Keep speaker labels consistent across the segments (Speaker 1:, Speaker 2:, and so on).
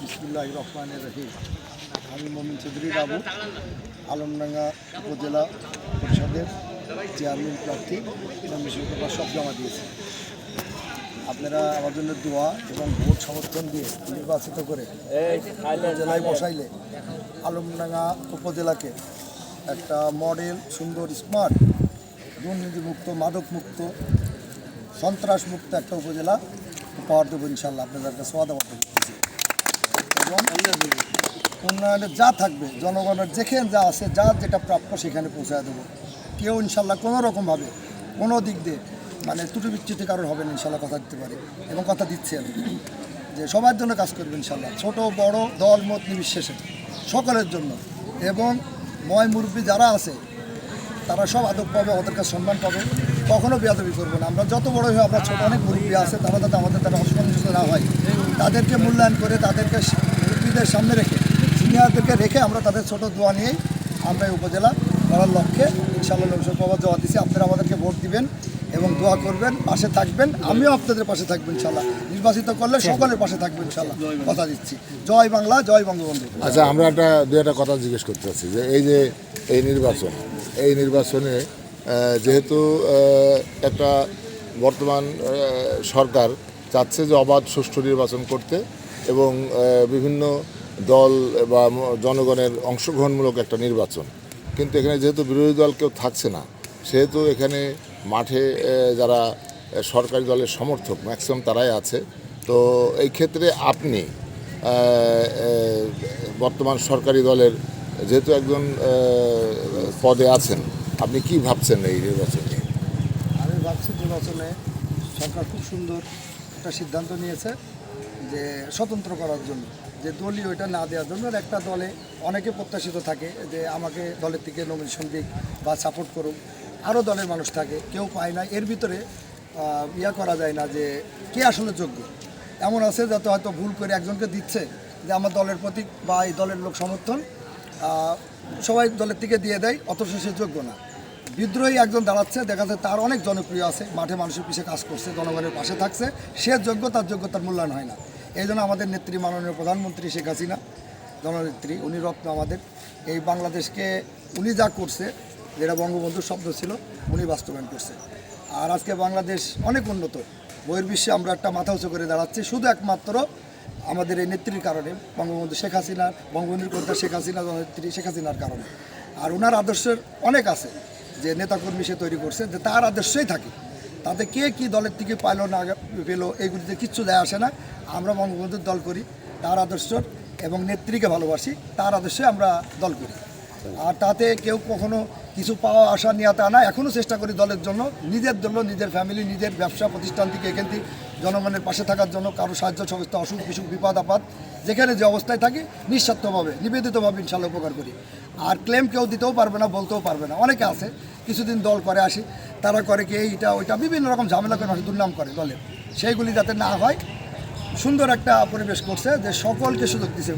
Speaker 1: বিসমুল্লাহ রহমান রহিম। আমি মমিন চৌধুরী বাবু আলমডাঙ্গা উপজেলা পরিষদের চেয়ারম্যান প্রার্থী এবং বিশ্ববিদ্যালয় সব জমা দিয়েছি। আপনারা আমার জন্য দোয়া এবং ভোট সমর্থন দিয়ে নির্বাচিত করে জেলায় বসাইলে আলমডাঙ্গা উপজেলাকে একটা মডেল সুন্দর স্মার্ট দুর্নীতিমুক্ত মাদকমুক্ত সন্ত্রাসমুক্ত একটা উপজেলা উপহার দেবো ইনশাল্লাহ আপনাদের কাছে ওয়াদা করতেছি এবং উন্নয়নে যা থাকবে, জনগণের যেখানে যা আছে, যা যেটা প্রাপ্য সেখানে পৌঁছায় দেবো। কেউ ইনশাল্লাহ কোনো রকমভাবে, কোনো দিক দিয়ে মানে ত্রুটি বিচ্যুতি কারণ হবে না, ইনশাল্লাহ কথা দিতে পারি। এবং কথা দিচ্ছি আমি যে সবার জন্য কাজ করবে ইনশাল্লাহ, ছোট, বড়, দল, মত, নির্বিশেষে, সকলের জন্য। এবং ময় মুরব্বী যারা আছে, তারা সব আদব পাবে, ওদের কাছে সম্মান পাবে। কখনো বেয়াদবি করব না। আমরা যত বড় হয়ে আমরা ছোট অনেক মুরব্বী আছে, তারা যাতে আমাদের তারা অসন্তুষ্ট না হয়, তাদেরকে মূল্যায়ন করে, তাদেরকে মুরব্বীদের সামনে রেখে সিনিয়রদেরকে রেখে আমরা তাদের ছোট দোয়া নিয়েই আমরা উপজেলা করার লক্ষ্যে ইনশাআল্লাহ নৌসর বাবা জোয়া দিছি। আপনারা আমাদেরকে ভোট দিবেন এবং দোয়া করবেন পাশে থাকবেন। আমিও আপনাদের পাশে থাকবেন ইনশাল্লাহ নির্বাচিত করলে সকলের পাশে থাকবেন ইনশাল্লাহ কথা দিচ্ছি। জয় বাংলা জয় বঙ্গবন্ধু।
Speaker 2: আচ্ছা আমরা একটা দু একটা কথা জিজ্ঞেস করতে চাচ্ছি যে এই যে এই নির্বাচন এই নির্বাচনে যেহেতু একটা বর্তমান সরকার চাচ্ছে যে অবাধ সুষ্ঠু নির্বাচন করতে এবং বিভিন্ন দল বা জনগণের অংশগ্রহণমূলক একটা নির্বাচন। কিন্তু এখানে যেহেতু বিরোধী দল কেউ থাকছে না, সেহেতু এখানে মাঠে যারা সরকারি দলের সমর্থক ম্যাক্সিমাম তারাই আছে। তো এই ক্ষেত্রে আপনি বর্তমান সরকারি দলের যেহেতু একজন পদে আছেন, আপনি কি ভাবছেন এই নির্বাচন
Speaker 1: আমি ভাবছি নির্বাচনে সরকার খুব সুন্দর একটা সিদ্ধান্ত নিয়েছে। যে স্বতন্ত্র করার জন্য, যে দলীয় এটা না দেওয়ার জন্য একটা দলে অনেকে প্রত্যাশিত থাকে যে আমাকে দলের থেকে নমিনেশন দিক বা সাপোর্ট করুক। আরও দলের মানুষ থাকে, কেউ পায় না। এর ভিতরে ইয়া করা যায় না যে কে আসলে যোগ্য। এমন আছে যাতে হয়তো ভুল করে একজনকে দিচ্ছে যে আমার দলের প্রতীক বা এই দলের লোক সমর্থন সবাই দলের থেকে দিয়ে দেয়, অথচ সে যোগ্য না। বিদ্রোহী একজন দাঁড়াচ্ছে, দেখা যাচ্ছে তার অনেক জনপ্রিয় আছে, মাঠে মানুষের পিছিয়ে কাজ করছে, জনগণের পাশে থাকছে, সে যোগ্য, তার যোগ্যতার মূল্যায়ন হয় না। এই জন্য আমাদের নেত্রী মাননীয় প্রধানমন্ত্রী শেখ হাসিনা, জননেত্রী, উনি রত্ন আমাদের, এই বাংলাদেশকে উনি যা করছে, যেটা বঙ্গবন্ধুর শব্দ ছিল, উনি বাস্তবায়ন করছে। আর আজকে বাংলাদেশ অনেক উন্নত, বহির্বিশ্বে আমরা একটা মাথা উঁচু করে দাঁড়াচ্ছি, শুধু একমাত্র আমাদের এই নেত্রীর কারণে, বঙ্গবন্ধু শেখ হাসিনার বঙ্গবন্ধুর কর্তা শেখ হাসিনা, জননেত্রী শেখ হাসিনার কারণে। আর ওনার আদর্শের অনেক আছে যে নেতাকর্মী সে তৈরি করছে, যে তার আদর্শই থাকে। তাতে কে কি দলের থেকে পাইলো না পেল, এইগুলিতে কিচ্ছু দেয় আসে না। আমরা বঙ্গবন্ধুর দল করি, তার আদর্শ এবং নেত্রীকে ভালোবাসি, তার আদর্শে আমরা দল করি। আর তাতে কেউ কখনো কিছু পাওয়া আসা নিয়ে তা না এখনও চেষ্টা করি দলের জন্য, নিজের জন্য, নিজের ফ্যামিলি নিজের ব্যবসা প্রতিষ্ঠান থেকে এখান থেকে জনগণের পাশে থাকার জন্য কারও সাহায্য সংস্থা অসুখ বিসুখ, বিপদ, আপদ, যেখানে যে অবস্থায় থাকি, নিঃস্বার্থভাবে, নিবেদিতভাবে ইনশাল্লাহ উপকার করি। আর ক্লেম কেউ দিতেও পারবে না, বলতেও পারবে না। অনেকে আছে, কিছুদিন দল করে আসি, তারা করে কি এইটা ওইটা, বিভিন্ন রকম ঝামেলা করে দুর্নাম করে দলের সেইগুলি যাতে না হয়, সুন্দর একটা পরিবেশ করছে যে সকলকে সুযোগ দিচ্ছে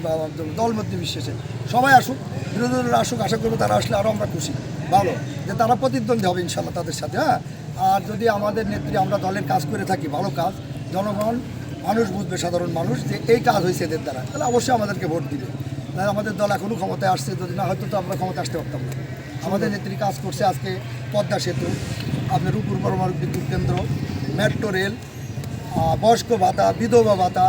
Speaker 1: দল মধ্যে বিশ্বাসে। সবাই আসুক বিরোধী দলের আসুক, আশা করব তারা আসলে আরও আমরা খুশি। ভালো, যে তারা প্রতিদ্বন্দ্বী হবে ইনশাল্লাহ তাদের সাথে হ্যাঁ? আর যদি আমাদের নেত্রী, আমরা দলের কাজ করে থাকি, ভালো কাজ, জনগণ, মানুষ বুঝবে, সাধারণ মানুষ, যে এই কাজ হয়েছে এদের দ্বারা, তাহলে অবশ্যই আমাদেরকে ভোট দিবে। না আমাদের দল এখনও ক্ষমতায় আসছে, যদি না হয়তো তো আমরা ক্ষমতা আসতে পারতাম না। আমাদের নেত্রী কাজ করছে আজকে পদ্মা সেতু, আপনার রূপুর পরমাণু বিদ্যুৎ কেন্দ্র, মেট্রো রেল বয়স্ক ভাতা, বিধবা ভাতা,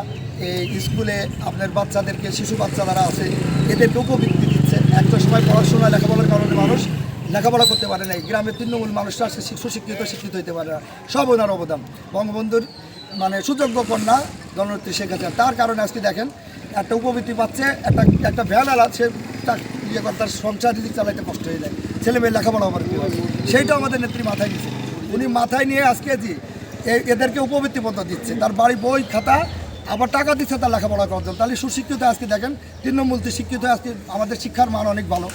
Speaker 1: এই স্কুলে আপনার বাচ্চাদেরকে, শিশু বাচ্চা যারা আছে এদেরকে উপবৃত্তি দিচ্ছে। একটা সময় পড়াশোনা, লেখাপড়ার কারণে মানুষ লেখাপড়া করতে পারে না গ্রামের তৃণমূল মানুষরা সে সুশিক্ষিত শিক্ষিত হতে পারে না। সব ওনার অবদান। বঙ্গবন্ধুর মানে সুযোগ্য কন্যা, জননেত্রী শেখ হাসিনা। তার কারণে আজকে দেখেন একটা উপবৃত্তি পাচ্ছে একটা একটা ভ্যান আলা সে তার ইয়ে করে তার সংসার যদি চালাইতে কষ্ট হয়ে যায়। ছেলে মেয়ে লেখাপড়া আবার কী হবে সেইটা আমাদের নেত্রী মাথায় নিয়েছে। উনি মাথায় নিয়ে আজকে যে এদেরকে উপবৃত্তি পদ্ধতি দিচ্ছে তার বাড়ি বই খাতা আবার টাকা দিচ্ছে তার লেখাপড়া করার জন্য। তাহলে সুশিক্ষিত আজকে দেখেন তৃণমূলতে শিক্ষিত হয়ে আজকে আমাদের শিক্ষার মান অনেক ভালো।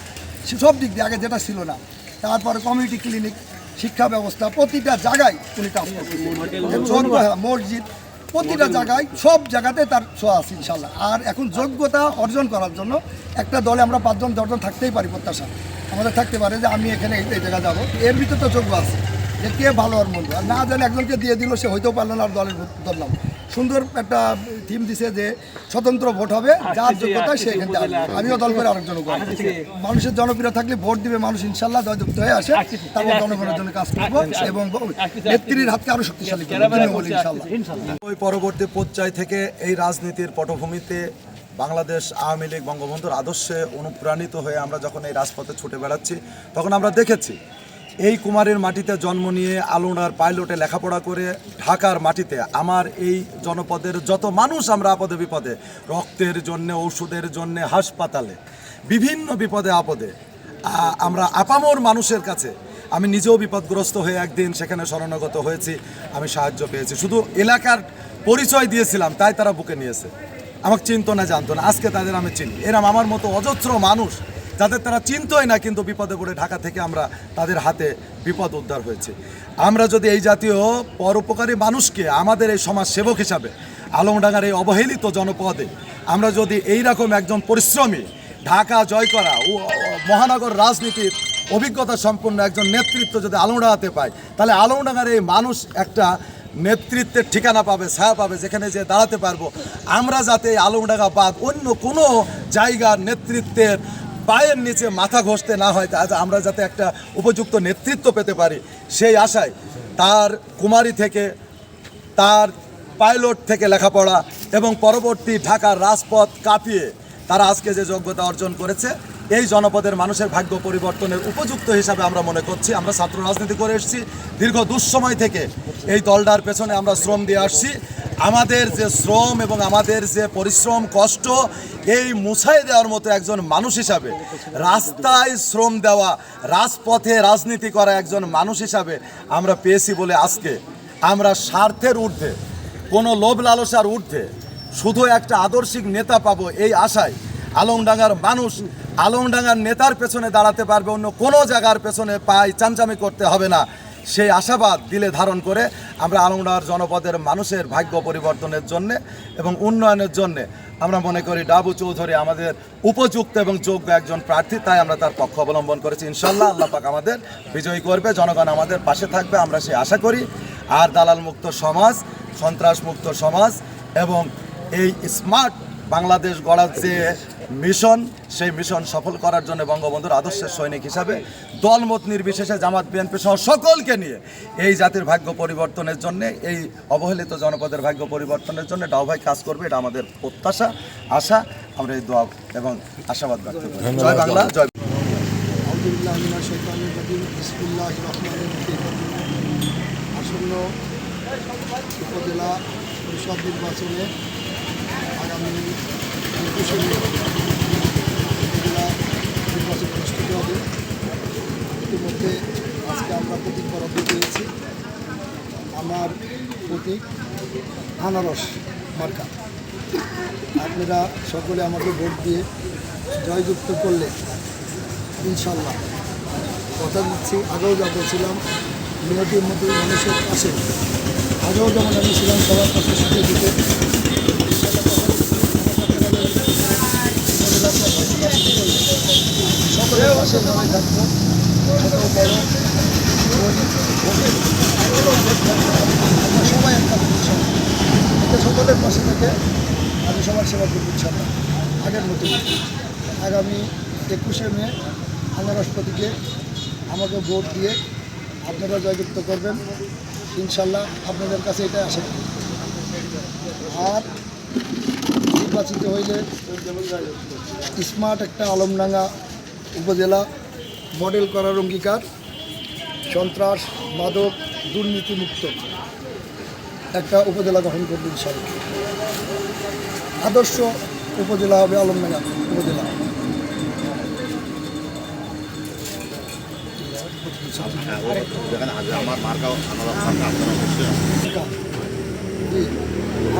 Speaker 1: সে- সব দিক দিয়ে আগে যেটা ছিল না তারপরে কমিউনিটি ক্লিনিক শিক্ষা ব্যবস্থা প্রতিটা জায়গায় উনি কাজ করছেন হ্যাঁ, মসজিদ প্রতিটা জায়গায় সব জায়গাতে তার ছোঁয়া আছে ইনশাল্লাহ আর এখন যোগ্যতা অর্জন করার জন্য একটা দলে আমরা পাঁচজন দশজন থাকতেই পারি প্রত্যাশা। আমাদের থাকতে পারে যে আমি এখানে এই জায়গা জায়গায় যাব। এর ভিতরে তো যোগ্য আছে। যে কে ভালো আর মন্দ। আর না জানে একজনকে দিয়ে দিল সে হইতেও পারল না আর দলের ধরলাম। সুন্দর একটা থিম দিছে যে স্বতন্ত্র ভোট হবে যার যোগ্যতা সে এখান থেকে। আমিও দল করে আরেকজন মানুষের জনপ্রিয় থাকলে ভোট দিবে মানুষ ইনশাল্লাহ জয়যুক্ত হয়ে আসে। তারপর জনগণের জন্য কাজ করব এবং নেত্রীর হাতকে আরও শক্তিশালী করব। ইনশাল্লাহ
Speaker 3: ওই পরবর্তী পর্যায় থেকে এই রাজনীতির পটভূমিতে বাংলাদেশ আওয়ামী লীগ বঙ্গবন্ধুর আদর্শে অনুপ্রাণিত হয়ে আমরা যখন এই রাজপথে ছুটে বেড়াচ্ছি তখন আমরা দেখেছি এই কুমারের মাটিতে জন্ম নিয়ে আলুনার পাইলটে লেখাপড়া করে ঢাকার মাটিতে আমার এই জনপদের যত মানুষ আমরা আপদে বিপদে, রক্তের জন্যে, ওষুধের জন্যে, হাসপাতালে, বিভিন্ন বিপদে আপদে আমরা আপামর মানুষের কাছে, আমি নিজেও বিপদগ্রস্ত হয়ে একদিন সেখানে শরণাগত হয়েছি, আমি সাহায্য পেয়েছি। শুধু এলাকার পরিচয় দিয়েছিলাম, তাই তারা বুকে নিয়েছে। আমাকে চিনতো না, জানতো না। আজকে তাদের আমি চিনি। এরম আমার মতো অজস্র মানুষ যাদের তারা চিনতোই না, কিন্তু বিপদে পড়ে ঢাকা থেকে আমরা তাদের হাতে বিপদ উদ্ধার হয়েছে। আমরা যদি এই জাতীয় পরোপকারী মানুষকে আমাদের এই সমাজ সেবক হিসাবে আলমডাঙ্গার এই অবহেলিত জনপদে আমরা যদি এই রকম একজন পরিশ্রমী, ঢাকা জয় করা ও মহানগর রাজনীতির অভিজ্ঞতা সম্পন্ন একজন নেতৃত্ব যদি আলমডাঙ্গাতে পায়, তাহলে আলমডাঙ্গার এই মানুষ একটা নেতৃত্বের ঠিকানা পাবে, ছায়া পাবে, যেখানে যে দাঁড়াতে পারব। আমরা যাতে আলমডাঙ্গা বাদ অন্য কোনো জায়গার নেতৃত্বের পায়ের নিচে মাথা ঘষতে না হয়, তা আমরা যাতে একটা উপযুক্ত নেতৃত্ব পেতে পারি, সেই আশায় তার কুমারী থেকে, তার পাইলট থেকে লেখাপড়া এবং পরবর্তী ঢাকার রাজপথ কাঁপিয়ে তারা আজকে যে যোগ্যতা অর্জন করেছে, এই জনপদের মানুষের ভাগ্য পরিবর্তনের উপযুক্ত হিসাবে আমরা মনে করছি। আমরা ছাত্র রাজনীতি করে এসেছি। দীর্ঘ দুঃসময় থেকে এই দলটার পেছনে আমরা শ্রম দিয়ে আসছি। আমাদের যে শ্রম এবং আমাদের যে পরিশ্রম, কষ্ট, এই মুছাই দেওয়ার মতো একজন মানুষ হিসাবে, রাস্তায় শ্রম দেওয়া, রাজপথে রাজনীতি করা একজন মানুষ হিসাবে আমরা পেয়েছি বলে আজকে আমরা স্বার্থের ঊর্ধ্বে, কোনো লোভ লালসার ঊর্ধ্বে, শুধু একটা আদর্শিক নেতা পাবো এই আশায় আলমডাঙ্গার মানুষ আলমডাঙ্গার নেতার পেছনে দাঁড়াতে পারবে, অন্য কোনো জায়গার পেছনে পায় চামচামি করতে হবে না। সেই আশাবাদ দিলে ধারণ করে আমরা আলমডাঙ্গার জনপদের মানুষের ভাগ্য পরিবর্তনের জন্য এবং উন্নয়নের জন্য আমরা মনে করি ডাবু চৌধুরী আমাদের উপযুক্ত এবং যোগ্য একজন প্রার্থী, তাই আমরা তার পক্ষ অবলম্বন করেছি। ইনশাল্লাহ আল্লাহ পাক আমাদের বিজয়ী করবে, জনগণ আমাদের পাশে থাকবে, আমরা সেই আশা করি। আর দালাল মুক্ত সমাজ, সন্ত্রাস মুক্ত সমাজ এবং এই স্মার্ট বাংলাদেশ গড়ার যে মিশন সেই মিশন সফল করার জন্য বঙ্গবন্ধুর আদর্শের সৈনিক হিসাবে দলমত নির্বিশেষে জামাত বিএনপি সহ সকলকে নিয়ে এই জাতির ভাগ্য পরিবর্তনের জন্য এই অবহেলিত জনপদের ভাগ্য পরিবর্তনের জন্য ডাউভাই কাজ করবে এটা আমাদের প্রত্যাশা আশা আমরা এই দোয়া এবং আশাবাদ ব্যক্ত করি। জয় বাংলা জয়
Speaker 1: আসন্ন উপজেলা পরিষদ নির্বাচনে আগামী ইতিমধ্যে আজকে আমরা পেয়েছি আমার প্রতীক আনারস মার্কা। আপনারা সকলে আমাকে ভোট দিয়ে জয়যুক্ত করলে, ইনশাল্লাহ। কথা দিচ্ছি, আগেও যা বলছিলাম মেয়েটির মতো মানুষের পাশে। আগেও যেমন আমি ছিলাম, সবার পাশে সুখে দিতে সকলের পাশে সবাই থাকব ছোট বড় আমরা সবাই একটা প্রতিষ্ঠান এতে সকলের পাশে থেকে আমি সবার সেবা করব ইনশাল্লাহ আগের মতো আগামী একুশে মে আনারস প্রতীকে আমাকে ভোট দিয়ে আপনারা জয়যুক্ত করবেন। ইনশাল্লাহ আপনাদের কাছে এটাই আশা আর নির্বাচিত হইলে স্মার্ট একটা আলমডাঙ্গা উপজেলা, মডেল করার অঙ্গীকার, সন্ত্রাস, মাদক, দুর্নীতিমুক্ত একটা উপজেলা গঠন করবে ইনশাল্লাহ আদর্শ উপজেলা হবে আলমডাঙ্গা উপজেলা।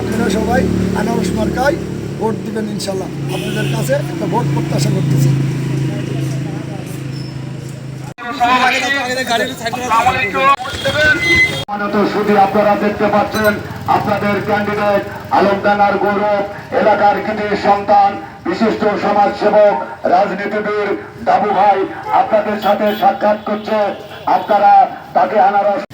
Speaker 1: আপনারা সবাই আনারস মার্কায় ভোট দিবেন ইনশাল্লাহ। আপনাদের কাছে একটা ভোট প্রত্যাশা করতেছি।
Speaker 4: আপনারা দেখতে পাচ্ছেন আপনাদের ক্যান্ডিডেট আলমডাঙ্গার গৌরব, এলাকার কৃতি সন্তান, বিশিষ্ট সমাজ সেবক রাজনীতিবিদ দাবু ভাই আপনাদের সাথে সাক্ষাৎ করছে। আপনারা তাকে আনারস